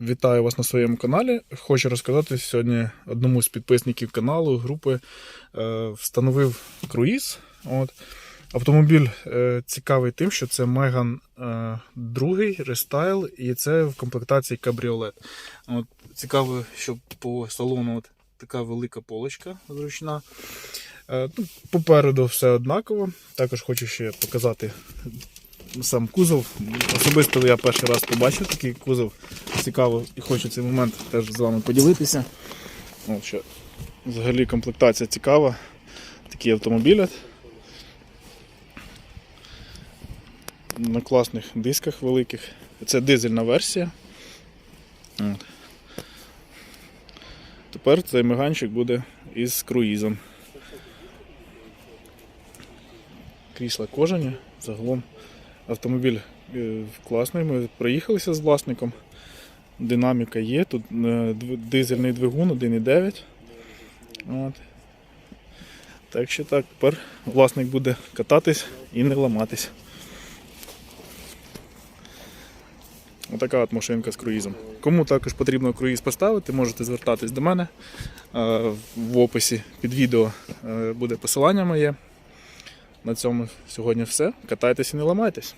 Вітаю вас на своєму каналі. Хочу розказати сьогодні одному з підписників каналу, групи е, встановив круїз. От. Автомобіль е, цікавий тим, що це Меган е, другий рестайл, і це в комплектації кабріолет. От, цікаво, що по салону от така велика полочка зручна. Е, ну, попереду все однаково. Також хочу ще показати сам кузов. Особисто я перший раз побачив такий кузов. Цікаво і хочу цей момент теж з вами поділитися. От що, взагалі комплектація цікава. Такий автомобіль. На класних дисках великих. Це дизельна версія. Тепер цей меганчик буде із круїзом. Крісла кожані, загалом автомобіль е, класний. Ми проїхалися з власником. Динаміка є. Тут е, дизельний двигун 1,9. От. Так що так, тепер власник буде кататись і не ламатись. Отака от машинка з круїзом. Кому також потрібно круїз поставити, можете звертатись до мене. Е, В описі під відео буде посилання моє. На цьому сьогодні все. Катайтесь і не ламайтесь.